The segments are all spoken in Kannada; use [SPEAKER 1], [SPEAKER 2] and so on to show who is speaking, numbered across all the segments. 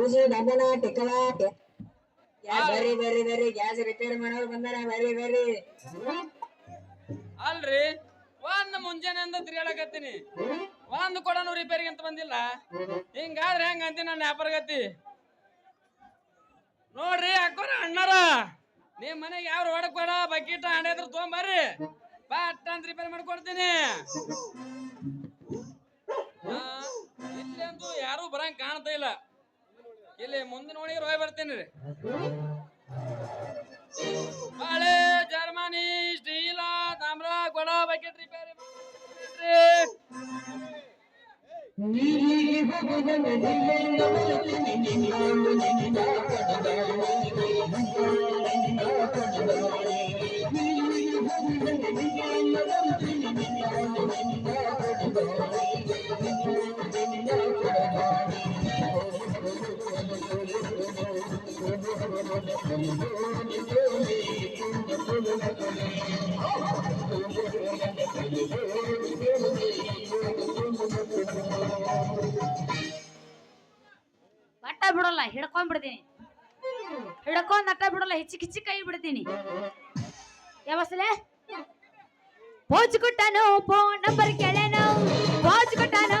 [SPEAKER 1] ಚೂಸಿ ಡಬ್ಬನ ಯಾ ಬರ್ರಿ ಬರ್ರಿ ಬರ್ರಿ. ಗ್ಯಾಸ್ ರಿಪೇರಿ ಮಾಡೋರು ಬಂದಾರ. ಬರ್ರಿ ಬರ್ರಿ.
[SPEAKER 2] ಅಲ್ರಿ ಒಂದ್ ಮುಂಜಾನೆಯಿಂದ ತಿರ್ಗಾಡಕತ್ತೀನಿ. ಒಂದ್ ಕೊಡನು ರಿಪೇರಿಗೆ ಅಂತ ಬಂದಿಲ್ಲ. ಹಿಂಗಾದ್ರೆ ಹೆಂಗ ಅಂತೀನಿ ನನ್ನ ವ್ಯಾಪಾರಗತಿ ನೋಡ್ರಿ ಅಕ್ಕೋರ ಅಣ್ಣಾರ. ನಿಮ್ ಮನೆಗೆ ಯಾರು ಬೇಡ ಬಕೀಟ ಹಣೆದ್ರ ತೊಗೊಂಬರ್ರಿ. ಪಟ್ ಅಂತ ರಿಪೇರಿ ಮಾಡ್ಕೊಡ್ತೀನಿ. ಇಲ್ಲಂತೂ ಯಾರು ಬರಂಗ್ ಕಾಣ್ತಾ ಇಲ್ಲ. ಇಲ್ಲಿ ಮುಂದೆ ನೋಡಿ ರೋಯ್ ಬರ್ತೀನಿ ರೀ. ಬಾಳೆ ಜರ್ಮನಿ ಸ್ಟೀಲ ತಾಮ್ರ ಕೊಡ ಬಕೆಟ್ ರಿಪೇರಿ ಮಾಡ್ರಿ
[SPEAKER 3] ಅಟ್ಟ ಬಿಡಲ್ಲ, ಹಿಡ್ಕೊಂಡ್ಬಿಡ್ತೀನಿ. ಹಿಡ್ಕೊಂಡ್ ಅಟ್ಟ ಬಿಡಲ್ಲ, ಹಿಚ್ಚಿ ಕಿಚ್ಚಿ ಕೈ ಬಿಡ್ತೀನಿ. ಯಾವಸಲೆ? ಪೋಜ್ ಕೊಟ್ಟಾನು ಫೋನ್ ನಂಬರ್ ಕೇಳೇನು ಪೋಜ್ ಕೊಟ್ಟಾನು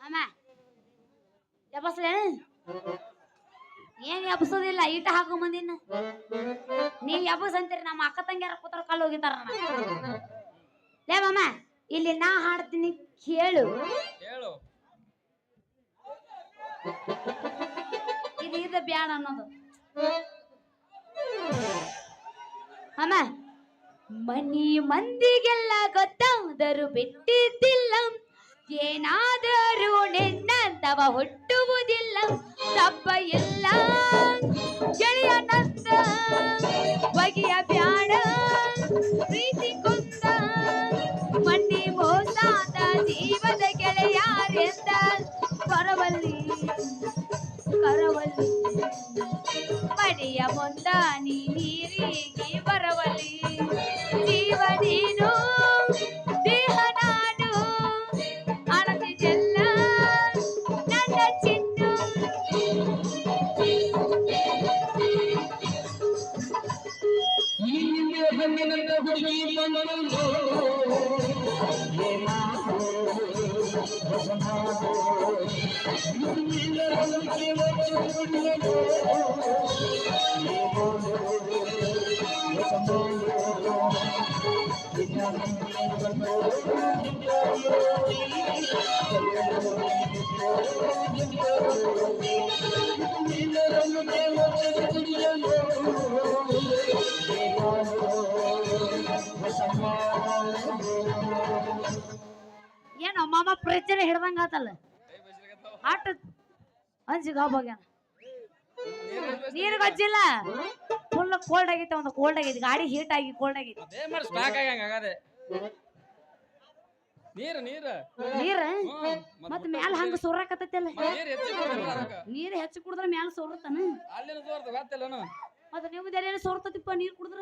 [SPEAKER 3] ಅಮ್ಮ ಎಬ್ಬಸ್ಲೆ? ಏನ್ ಎಬ್ಬಸೋದಿಲ್ಲ ಈಟ ಹಾಕೋ ಮುಂದಿನ ನೀವ್ ಎಬ್ಬಸ್ ಅಂತೀರಿ ನಮ್ಮ ಅಕ್ಕ ತಂಗಿಯರ ಕೂತರ ಕಲ್ಲು ಹೋಗಿತಾರ ಲೇ ಮಾಮ ಇಲ್ಲಿ ನಾ ಹಾಡ್ತೀನಿ ಕೇಳು.
[SPEAKER 2] ಹೇಳು
[SPEAKER 3] ಇದು ಇದು ಬ್ಯಾಡ ಅನ್ನೋದು. ಅಮ್ಮ ಮನಿ ಮಂದಿಗೆಲ್ಲ ಗೊತ್ತಾದರೂ ಬಿಟ್ಟಿದ್ದಿಲ್ಲ. ಏನಾದರೂ ನಿನ್ನಂತವ ಹುಟ್ಟುವುದಿಲ್ಲ. ತಪ್ಪ ಇಲ್ಲ. ಗೆಳೆಯನಂದ ಬಗೆಯ ಬ್ಯಾಡ. ಪ್ರೀತಿ ಕುಂದ, ಮಣ್ಣಿ ಮೋಸಾದ ಜೀವದ ಗೆಳೆಯಾರೆಂದ ಕರವಲ್ಲಿ ಕರವಲ್ಲಿ ಮನೆಯ ಮುಂದ ಏನೋ ಮಾಮ ಪ್ರಚನೆ ಹಿಡ್ದಂಗ ಆತಲ್ಲ ಆಟ ಅಂಜಿಗೆ ಹೋಗ್ಯಾನ ನೀರು ಗೊಜ್ಜಿಲ್ಲ. ಫುಲ್ ಕೋಲ್ಡ್ ಆಗೈತೆ ಒಂದು ಕೋಲ್ಡ್ ಆಗೈತಿ. ಗಾಡಿ ಹೀಟ್ ಆಗಿ ಕೋಲ್ಡ್ ಆಗೈತಿ.
[SPEAKER 2] ಅದೇ ಮಾಡಿ ಸ್ಟಾಕ್ ಆಗಂಗ ಆಗದೆ ನೀರು ನೀರು.
[SPEAKER 3] ನೀರ? ಮತ್ ಮ್ಯಾಲ ಹಂಗ ಸೋರಾಕತ್ತೈತಲ್ಲ
[SPEAKER 2] ನೀರು ಹೆಚ್ಚು ಅದಕ್ಕ
[SPEAKER 3] ನೀರ್ ಹೆಚ್ಚು ಕುಡಿದ್ರ ಮ್ಯಾಲ ಸೋರುತ್ತಾನ
[SPEAKER 2] ಅಲ್ಲಿನ ತೋರ್ತ ಗೊತ್ತಿಲ್ಲನು
[SPEAKER 3] ಮತ್ತ ನಿಮ್ದು ಎಲ್ಲೇನು ಸೋರ್ತತಿಪ್ಪ ನೀರ್ ಕುಡಿದ್ರ?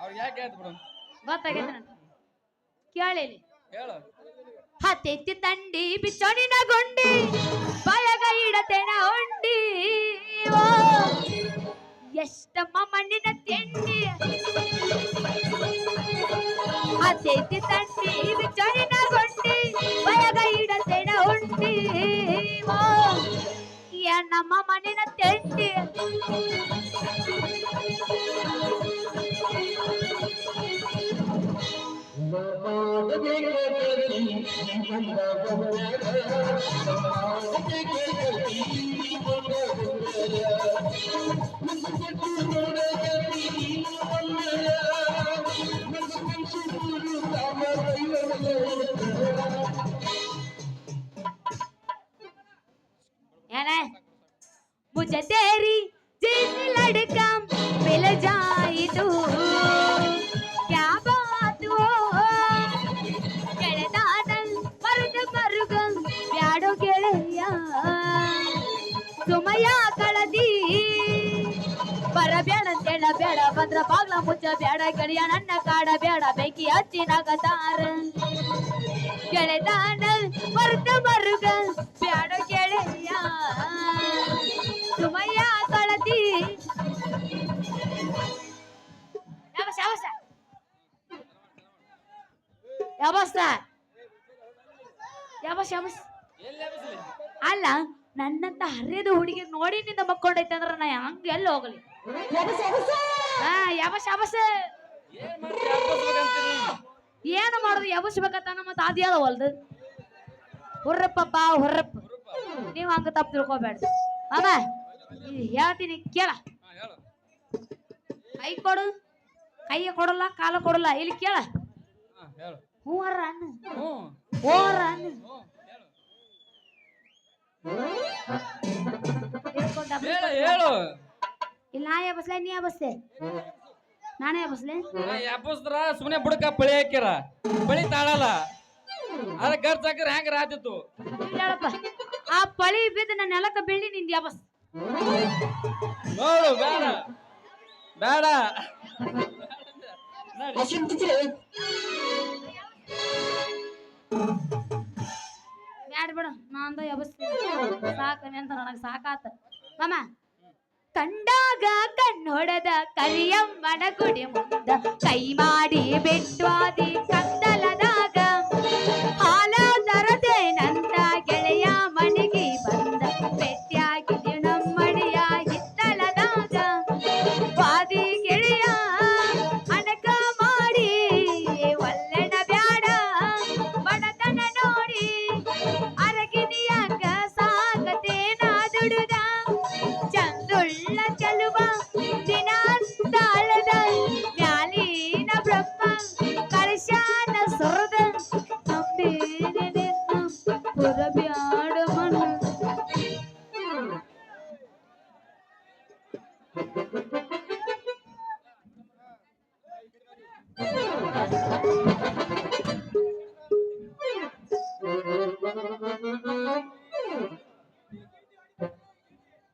[SPEAKER 2] ಅವ್ರಿಗೆ ಯಾಕೆ ಹೇಳ್ತ ಬಿಡು.
[SPEAKER 3] ಗೊತ್ತಾಗೈತೆ ನಂಗೆ. ಕೇಳಿ ಇಲ್ಲಿ.
[SPEAKER 2] ಹೇಳು.
[SPEAKER 3] ಹತ್ತೆತ್ತಿ ತಂಡಿ ಬಿಚ್ಚೋಣಿನ ಗುಂಡಿ ಬಯಗ ಇಡತೆನ ಉಂಡಿ ಎಷ್ಟಮ್ಮ ಮಣ್ಣಿನ ತಿಂಡಿ ಹತ್ತೆತ್ತಿ ತಂಡಿ ಬಿಚ್ಚೋಣಿನ ಗುಂಡಿ ಬಯಗ ಇಡತೆನ ಉಂಡಿ ಏನಮ್ಮ ಮಣ್ಣಿನ ತಿಂಡಿ मुझे तेरी जैसी लड़का मिल जाए तू क्या बात हो ಗೆಳೆದಾಡಲ್ ಮರುಗ ಮರುಗ ಬ್ಯಾಡೋ ಗೆಳೆಯ ಸುಮಯ ಕಳದಿ ಬರಬೇಡ ಅಂತೇಳ ಬೇಡ ಬಂದ್ರ ಬಾಗ್ಲ ಮುಚ್ಚ ಬೇಡ ಗೆಳೆಯ ನನ್ನ ಕಾಡ ಬೇಡ ಬೆಂಕಿ ಹಚ್ಚಿ ನಗತಾರ ಗೆಳೆದಾಡಲ್ ಮರುಗ ಮರುಗ ಯಾವಸ ಯಾವಸ್ ಯಾವಸ್ ಅಲ್ಲ ನನ್ನಂತ ಹರಿಯದ ಹುಡುಗಿ ನೋಡಿ ನಿಂದ ಮಕ್ಕೊಂಡೈತೆ ಅಂದ್ರ ನಾ ಹಂಗ ಎಲ್ಲಿ ಹೋಗಲಿ? ಹಾ ಯಾವಸ್ ಯಾವಸ್
[SPEAKER 2] ಏನ್
[SPEAKER 3] ಮಾಡುದು ಯಾವಸ್ಬೇಕಂತ ಮತ್ತ ಅದ್ ಹೇಳವಲ್ದು ಹುರ್ರಪ್ಪಪ್ಪ ಹುರ್ರಪ್ಪ
[SPEAKER 2] ನೀವು
[SPEAKER 3] ನೀವ್ ಹಂಗ ತಪ್ಪು ತಿಳ್ಕೊಬೇಡ. ಅಮ್ಮ ಹೇಳ್ತೀನಿ ಕೇಳ.
[SPEAKER 2] ಹಾ, ಹೇಳು
[SPEAKER 3] ಕೈ ಕೊಡು. ಕೈಯ ಕೊಡಲ್ಲ ಕಾಲ ಕೊಡಲ್ಲ ಇಲ್ಲಿ ಕೇಳ.
[SPEAKER 2] ಹಾ, ಹೇಳು.
[SPEAKER 3] ಹೂವರ ಅನ್ನು
[SPEAKER 2] ಹ್ಞೂ.
[SPEAKER 3] ಓರ ಅನ್ನು
[SPEAKER 2] ಹೇಳು
[SPEAKER 3] ಇಲ್ಲ ನಾ ಬಸ್ಲೆ ನೀ ಬಸ್ಲೆ? ನಾನೇ ಬಸ್ಲೆ?
[SPEAKER 2] ಎಬ್ಬಸ್ದ್ರ ಸುಮ್ಮನೆ ಬುಡಕ ಬಳಿ ಹಾಕ್ಯಾರ. ಬಳಿ ತಾಳಲ್ಲ. ಅದ ಖರ್ಚು ಹಾಕಿದ್ರೆ ಹೆಂಗ ರಾತಿತ್ತು?
[SPEAKER 3] ಹೇಳಪ್ಪ ಆ ಪಳಿ ಬಿದ್ದು ನನ್ನ ನೆಲಕ್ಕ ಬೀಳಿ ನಿಂದ ಯಾಬಸ್
[SPEAKER 2] ನೋಡು ಬೇಡ. ಬೇಡ.
[SPEAKER 3] ಬಿಡು ನಾಂದ ಅಂದ ಯಬಸ್ತೀನಿ ಸಾಕ ಅಂತ ನನಗೆ ಸಾಕಾತ. ಮಾಮ, ಕಂಡಾಗ ಕಣ್ಣೊಡದ ಕರಿಯಮ್ಮನ ಗುಡಿ ಮುಂದ ಕೈ ಮಾಡಿ ಬೆಟ್ಟವಾದಿ ಕಂದಲದಾಗ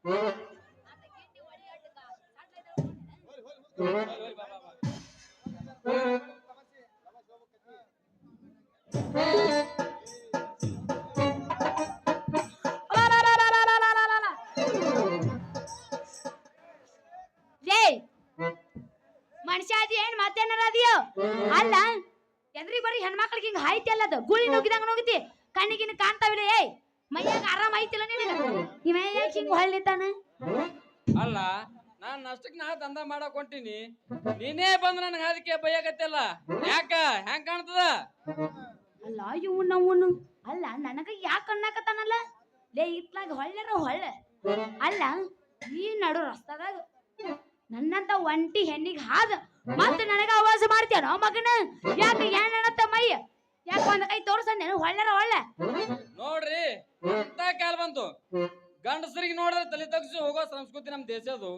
[SPEAKER 3] ಲೇ ಇವ ಯಾಕೆ ಹಿಂಗ ಹೊಳ್ಳಿತಾನ
[SPEAKER 2] ಅಲ್ಲ ನಾನ್ ಅಷ್ಟಕ್ ನಾ ದಂಧ ಮಾಡಕ್ ಹೊಂಟಿನಿ. ನೀನೇ ಬಂದ್ ನನಗೆ ಅದಕ್ಕೆ ಬೈಯಾಗತ್ತಲ್ಲ ಯಾಕ? ಹೆಂಗ್ ಕಾಣ್ತದ?
[SPEAKER 3] ಅಲ್ಲ ಇವನು ಅವನು. ಅಲ್ಲ ನನಗ ಯಾಕ ಅನ್ನಕತ್ತಾನಲ್ಲ? ಲೇ ಇತ್ಲಾಗ ಹೊಳ್ಳ್ಯಾರ ಹೊಳ್ಳ. ಅಲ್ಲ ಈ ನಡು ರಸ್ತಾದಾಗ ನನ್ನಂತ ಒಂಟಿ ಹೆಣ್ಣಿಗೆ ಹಾದ. ಮತ್ತೆ ನನಗ ಆವಾಜ ಮಾಡ್ತೀಯ ಮಗನ? ಯಾಕೆ ಏನತ್ತ ಮೈ? ಯಾಕೆ ಒಂದ್ ಕೈ ತೋರ್ಸಂದೇನು? ಹೊಳ್ಳೆರ ಹೊಳ್ಳ.
[SPEAKER 2] ನೋಡ್ರಿ ಕಾಲ ಬಂತು. ಗಂಡಸರಿಗೆ ನೋಡಿದ್ರೆ ತಲೆ ತಗ್ಸಿ ಹೋಗೋ ಸಂಸ್ಕೃತಿ ನಮ್ ದೇಶದು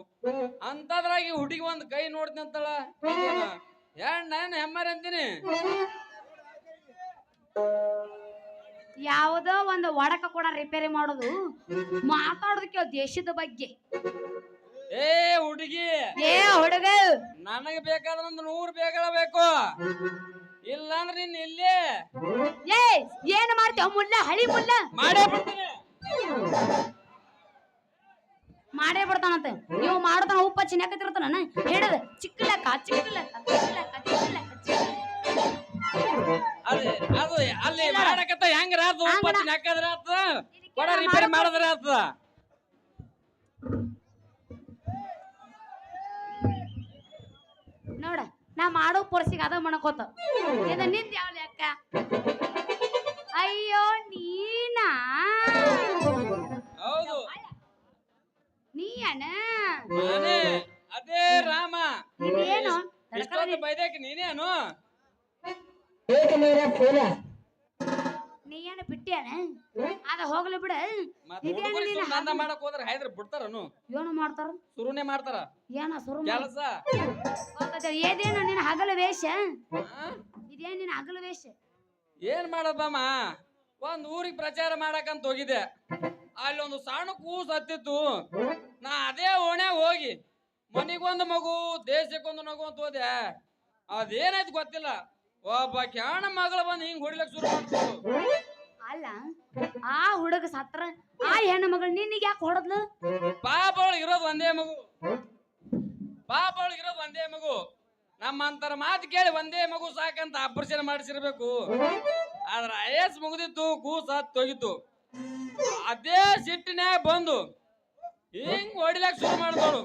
[SPEAKER 2] ಅಂತದ್ರಾಗಿ ಹುಡುಗಿ ಒಂದ್ ಕೈ ನೋಡ್ತೀನಿ ಅಂತಳ ಹೆಣ್ಣ ನಾನು ಹೆಮ್ಮಾರಿ ಅಂತೀನಿ?
[SPEAKER 3] ಯಾವುದೋ ಒಂದು ಒಡಕ ಕೂಡ ರಿಪೇರಿ ಮಾಡೋದು ಮಾತಾಡೋದಕ್ಕೆ ದೇಶದ ಬಗ್ಗೆ.
[SPEAKER 2] ಏ ಹುಡುಗಿ
[SPEAKER 3] ಏ ಹುಡುಗ!
[SPEAKER 2] ನನಗೆ ಬೇಕಾದ್ರೆ ಒಂದು ನೂರು ಬೇಕು. ಇಲ್ಲಾಂದ್ರೆ ಇಲ್ಲಿ ಇಲ್ಲೇ.
[SPEAKER 3] ಏ ಏನ್ ಮಾಡ್ತೇವ ಮುಲ್ಲ ಹಳಿ ಮುಲ್ಲ.
[SPEAKER 2] ಮಾಡೇ ಬಿಡ್ತೀನಿ
[SPEAKER 3] ಬಿಡ್ತಾನಂತೆ ನೀವು ಮಾಡದ ಉಪ್ಪ ಚಿನ್ನಕತ್ತಿರ್ತಾನ ಹೇಳದ ಚಿಕ್ಕ ಲೆಕ್ಕ ಚಿಕ್ಕ ಲೆಕ್ಕ ಚಿಕ್ಕ ಲೆಕ್ಕ ಚಿಕ್ಕ ಲೆಕ್ಕ
[SPEAKER 2] ಅದು ಅಲ್ಲಿ ಮಾಡಕತ್ತ ಆತ? ಕೊಡ ರಿಪೇರಿ ಮಾಡಿದ್ರ ಆತ?
[SPEAKER 3] ನೋಡ ನಾ ಮಾಡೋ ಪೊರ್ಸಿಗೆ ಅದ ಮಣಕೋತ ಇದು ನಿಂದ ಯಾವ ಲೆಕ್ಕ ಅಯ್ಯೋ ನೀನಾ ನೀಯನ
[SPEAKER 2] ನಾನೇ? ಅದೇ ರಾಮ.
[SPEAKER 3] ಇದೇನು
[SPEAKER 2] ಇಷ್ಟೊಂದು ಬೈದಕ್ಕೆ ನೀನೇನು
[SPEAKER 1] ಏಕ ಮೇರ ಫೂಲ
[SPEAKER 3] ನೀಯನ ಬಿಟ್ಟಿಯನ ಅದ ಹೋಗ್ಲಿ ಬಿಡ.
[SPEAKER 2] ದಂಧ ಮಾಡಕ್ ಹೋದ್ರ ಹೈದ್ರ ಬಿಡ್ತಾರನು
[SPEAKER 3] ಏನು ಮಾಡ್ತಾರ?
[SPEAKER 2] ಶುರುನೇ ಮಾಡ್ತಾರ.
[SPEAKER 3] ಏನ ಸುರು
[SPEAKER 2] ಕೆಲಸ?
[SPEAKER 3] ಏದೇನು ನಿನ್ನ ಹಗಲ ವೇಷ? ಇದೇನ್ ನಿನ್ನ ಹಗಲ ವೇಷ?
[SPEAKER 2] ಏನ್ ಮಾಡದಮ್ಮ ಒಂದ್ ಊರಿಗೆ ಪ್ರಚಾರ ಮಾಡಕಂತ ಹೋಗಿದ್ದೆ. ಅಲ್ಲಿ ಒಂದು ಸಣ್ಣ ಕೂಸ್ ಹತ್ತಿತ್ತು. ನಾ ಅದೇ ಓಣ್ಯಾಗ ಹೋಗಿ ಮನಿಗೊಂದು ಮಗು ದೇಶಕ್ಕೊಂದು ಮಗು ಅಂತ ಹೋದೆ. ಅದೇನಾಯ್ತು ಗೊತ್ತಿಲ್ಲ. ಒಬ್ಬ ಕ್ಯಾಣ ಮಗಳು ಬಂದು ಹಿಂಗ್ ಹೊಡಿಲಕ್ ಶುರು ಮಾಡ್ತು.
[SPEAKER 3] ಅಲ್ಲ ಆ ಹುಡುಗ ಸತ್ರ ಆ ಹೆಣ್ಣು ಮಗಳು ನಿನ್ನಿಗೆ ಯಾಕೆ ಹೊಡೆದ್ಲು?
[SPEAKER 2] ಪಾಪ ಅವಳು ಇರೋದು ಒಂದೇ ಮಗು. ಪಾಪ ಅವಳು ಇರೋದು ಒಂದೇ ಮಗು. ನಮ್ಮಂತರ ಮಾತು ಕೇಳಿ ಒಂದೇ ಮಗು ಸಾಕಂತ ಆಪರೇಷನ್ ಮಾಡಿಸಿರ್ಬೇಕು. ಆದ್ರ ಐಎಸ್ ಮುಗಿದಿತ್ತು ಕೂಸ ಹೋಗಿತ್ತು ಅದೇ ಸಿಟ್ಟಿನೇ ಬಂದು ಹಿಂಗ್ ಹೊಡಿಲಾಕ್ ಶುರು ಮಾಡಿದವಳು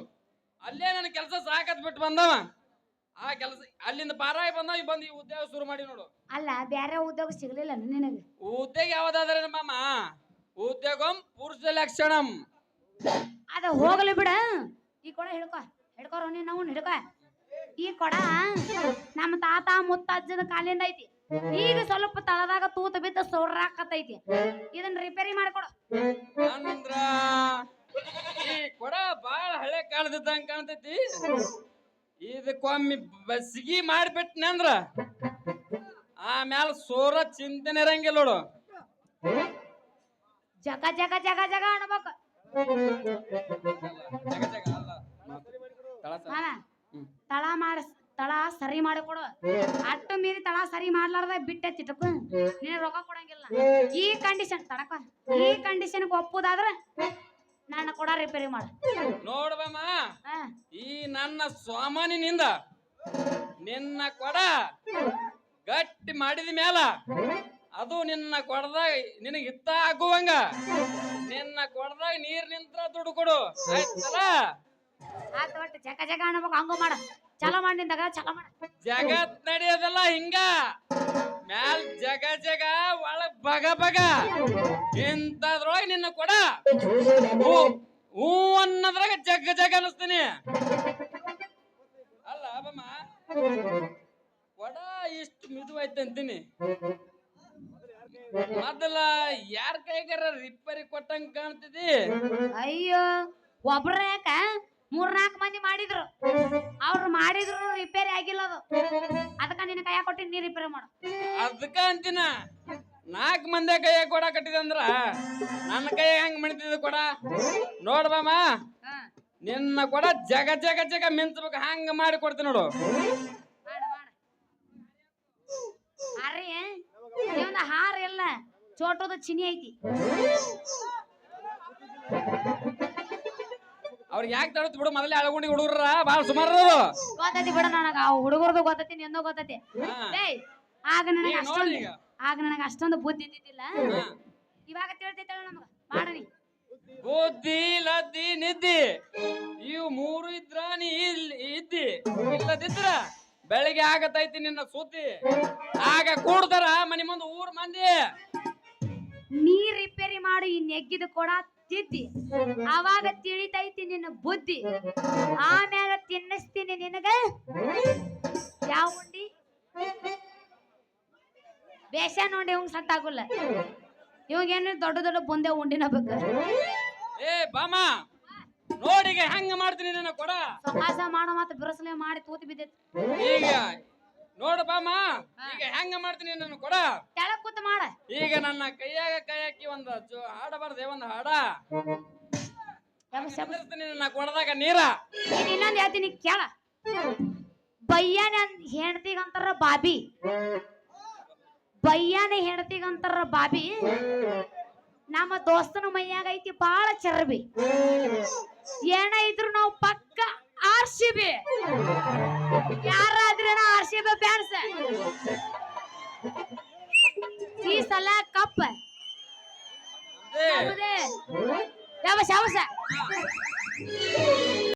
[SPEAKER 2] ಅಲ್ಲೇ ನನ್ನ ಕೆಲಸ ಸಾಕತ್ ಬಿಟ್ಟು ಬಂದವ. ಆ ಕೆಲಸ ಅಲ್ಲಿಂದ ಪಾರಾಯಿ ಬಂದ ಈ ಬಂದು ಈ ಉದ್ಯೋಗ ಶುರು ಮಾಡಿ ನೋಡು.
[SPEAKER 3] ಅಲ್ಲ ಬ್ಯಾರೆ ಉದ್ಯೋಗ ಸಿಗ್ಲಿಲ್ಲ ನಿನಗೆ?
[SPEAKER 2] ಉದ್ಯೋಗ ಯಾವ್ದಾದ್ರೆ ಮಾಮ? ಉದ್ಯೋಗಂ ಪುರುಷ ಲಕ್ಷಣಂ
[SPEAKER 3] ಅದ ಹೋಗ್ಲಿ ಬಿಡ. ಈ ಕೊಡ ಹಿಡ್ಕೊ. ಹಿಡ್ಕೋರ ನೀನ್ ನಾವು ಹಿಡ್ಕೊ. ಈ ಕೊಡ ನಮ್ಮ ತಾತ ಮುತ್ತಜ್ಜನ ಕಾಲಿಂದ ಐತಿ. ಈಗ ಸ್ವಲ್ಪ ತಳದಾಗ ತೂತ ಬಿದ್ದ ಸೋರಾಕತ್ತೈತಿ ಇದನ್ನ ರಿಪೇರಿ ಮಾಡ್ಕೊಡು.
[SPEAKER 2] ಅಂದ್ರ ಈ ಕೊಡ ಬಾಳ ಹಳೆ ಕಾಲದಿದ್ದಂಗ ಕಾಣ್ತೈತಿ. ಇದಕ್ಕೊಮ್ಮೆ ಬಸ್ಗಿ ಮಾಡಿಬಿಟ್ನಂದ್ರ ಆಮ್ಯಾಲ ಸೋರ ಚಿಂತನೆ ಇರಂಗಿಲ್ಲ ನೋಡು.
[SPEAKER 3] ಜಗ ಜಗ ಜಗ ಜಗ ಅನ್ಬೇಕು.
[SPEAKER 2] ತಳ
[SPEAKER 3] ಮಾಡಿ. ತಳ ಸರಿ ಮಾಡಿಕೊಡು ಅಟ್ಟು ಮೀರಿ ತಳ ಸರಿ ಮಾಡ್ಲಾರ್ದ ಬಿಟ್ಟೆ ತಿಟಕು ನೀನ್ ರೊಕ್ಕ ಕೊಡಂಗಿಲ್ಲ. ಈ ಕಂಡೀಷನ್ ತಡಕ. ಈ ಕಂಡೀಷನ್ ಒಪ್ಪುದಾದ್ರ ನನ್ನ ಕೊಡ ರಿಪೇರಿ ಮಾಡ.
[SPEAKER 2] ನೋಡ್ಬಮ್ಮ
[SPEAKER 3] ಹಾ.
[SPEAKER 2] ಈ ನನ್ನ ಸ್ವಾಮಾನಿನಿಂದ ನಿನ್ನ ಕೊಡ ಗಟ್ಟಿ ಮಾಡಿದ ಮೇಲ ಅದು ನಿನ್ನ ಕೊಡದಾಗ ನಿನಗೆ ಹಿತ್ತ ಆಗುವಂಗ. ನಿನ್ನ ಕೊಡದಾಗ ನೀರ್ ನಿಂತ್ರ ದುಡ್ಡು ಕೊಡು. ಆಯ್ತಲ್ಲ?
[SPEAKER 3] ಆತ ಒಟ್ಟು ಜಗ ಜಗ ಅನ್ಬೇಕು ಹಂಗ ಮಾಡ. ಚಲೋ ಮಾಡಿದಾಗ ಚಾಲಾ ಮಾಡ.
[SPEAKER 2] ಜಗತ್ ನಡೆಯೋದಲ್ಲ ಹಿಂಗ. ಮ್ಯಾಲ್ ಜಗ ಜಗ ಒಳಗ್ ಬಗ ಬಗ. ಇಂಥದ್ರೊಳಗೆ ನಿನ್ನ ಕೊಡ. ಹೂ ಅನ್ನೋದ್ರಾಗ ಜಗ ಜಗ ಅನ್ನಿಸ್ತೀನಿ. ಅಲ್ಲ ಬಮ್ಮ. ಕೊಡ ಇಷ್ಟು ಮಿದುವಾಯ್ತು ಅಂತೀನಿ. ಮೊದಲ ಯಾರ ಕೈಗಾರ ರಿಪೇರಿ ಕೊಟ್ಟಂಗ ಕಾಣ್ತಿದಿ?
[SPEAKER 3] ಅಯ್ಯೋ ಒಬ್ರ ಯಾಕ? ಮೂರ್ನಾಲ್ಕು ಮಂದಿ ಮಾಡಿದ್ರು. ಅವ್ರು ಮಾಡಿದ್ರು ರಿಪೇರಿ ಆಗಿಲ್ಲ ಅದು. ಅದಕ್ಕ ನಿನ್ನ ಕೈಯಾಗ ಕೊಟ್ಟಿನಿ ನೀ ರಿಪೇರಿ ಮಾಡು.
[SPEAKER 2] ಅದಕ್ಕ ಅಂತಿನ ನಾಲ್ಕು ಮಂದಿ ಕೈಯಾಗ ಕೊಡ ಕಟ್ಟಿದಂದ್ರ ನನ್ನ ಕೈಯಾಗ ಹೆಂಗ್ ಮಣಿತಿದ್ ಕೊಡ? ನೋಡ್ಬಮ್ಮ ನಿನ್ನ ಕೊಡ ಜಗ ಜಗ ಜಗ ಮಿಂಚ್ಬೇಕು ಹಂಗ ಮಾಡಿ ಕೊಡ್ತೀನಿ ನೋಡು.
[SPEAKER 3] ಅರೆ ಹಾರ ಇಲ್ಲ ಚೋಟದ ಚಿನಿ ಐತಿ.
[SPEAKER 2] ಅವ್ರಿಗೆ ಯಾಕೆ ತಡತ್ ಬಿಡು ಮೊದಲೇ ಅಳಗುಂಡಿ ಹುಡುಗರ ಬಾಳ ಸುಮಾರು
[SPEAKER 3] ಗೊತ್ತೈತಿ ಬಿಡ ನನಗ ಆ ಹುಡುಗರದು ಗೊತ್ತೈತಿ ನಿಂದು ಗೊತ್ತೈತಿ. ಏಯ್ ಆಗ ನನಗ ಅಷ್ಟೊಂದು ಆಗ ನನಗ ಅಷ್ಟೊಂದು ಬುದ್ಧಿ ಇದ್ದಿದ್ದಿಲ್ಲ. ಇವಾಗ ತಿಳ್ತೈತಲ್ಲ ನಮಗ ಮಾಡನಿ
[SPEAKER 2] ಬುದ್ಧಿ ಲದ್ದಿ ನಿದ್ದಿ ಇವು ಮೂರು ಇದ್ರ ನೀ ಇದ್ದಿ. ಇಲ್ಲದಿದ್ರ ಬೆಳಿಗ್ಗೆ ಆಗತೈತಿ ನಿನ್ನ ಸುದ್ದಿ. ಆಗ ಕೂಡ್ತಾರ ಮನಿ ಮುಂದೆ ಊರ್ ಮಂದಿ.
[SPEAKER 3] ನೀ ರಿಪೇರಿ ಮಾಡು ಈ ನೆಗ್ಗಿದ ಕೊಡ ತಿದ್ದಿ ಅವಾಗ ತಿಳಿತೈತಿ ನಿನ್ನ ಬುದ್ಧಿ. ಆಮೇಲೆ ತಿನ್ನಿಸ್ತೀನಿ ನಿನಗ. ಯಾವ ಉಂಡಿ? ಬೇಷ ನೋಡಿ ಇವಂಗ್ ಸತ್ತಾಗುಲ್ಲ ಆಗುಲ್ಲ. ಇವಾಗೇನು ದೊಡ್ಡ ದೊಡ್ಡ ಬುಂದೆ ಉಂಡಿನ ಬೇಕು.
[SPEAKER 2] ಏ ಬಾಮ ನೋಡಿಗ ಹೆಂಗ ಮಾಡ್ತೀನಿ ನನ್ನ ಕೊಡ?
[SPEAKER 3] ಸಮಾಸ ಮಾಡೋ ಮತ್ತೆ ಬಿರುಸಲೆ ಮಾಡಿ ತೂತಿ ಬಿದ್ದೈತಿ.
[SPEAKER 2] ಈಗ ನೋಡು ಬಾಮ ಈಗ ಹೆಂಗ ಮಾಡ್ತೀನಿ ನನ್ನ ಕೊಡ.
[SPEAKER 3] ಕೆಳ ಕೂತ್ ಮಾಡ.
[SPEAKER 2] ಈಗ ನನ್ನ ಕೈಯಾಗ ಕೈ ಹಾಕಿ ಒಂದು ಹಾಡ. ಬರ್ದೆ ಒಂದು ಹಾಡ ನನ್ನ ಕೊಡದಾಗ ನೀರ.
[SPEAKER 3] ನೀನ್ ಇನ್ನೊಂದ್ ಹೇಳ್ತೀನಿ ಕೇಳ. ಬಯ್ಯಾನ ಹೆಂಡತಿಗಂತಾರ ಬಾಬಿ. ಬಯ್ಯಾನ ಹೆಂಡತಿಗಂತಾರ ಬಾಬಿ ನಮ್ಮ ದೋಸ್ತನ ಮೈಯಾಗ ಐತಿ ಬಾಳ ಚರ್ಬಿ. ಏನ ಇದ್ರು ನಾವು ಪಕ್ಕ ಆರ್ಸಿಬಿ. ಯಾರಾದ್ರೇನ ಆರ್ ಸಿ ಬಿ ಫ್ಯಾನ್ಸ್ ಈ ಸಲ ಕಪ್
[SPEAKER 2] ಏ,
[SPEAKER 3] ಹೌದೇ ಯಾವಸ ಯಾವಸ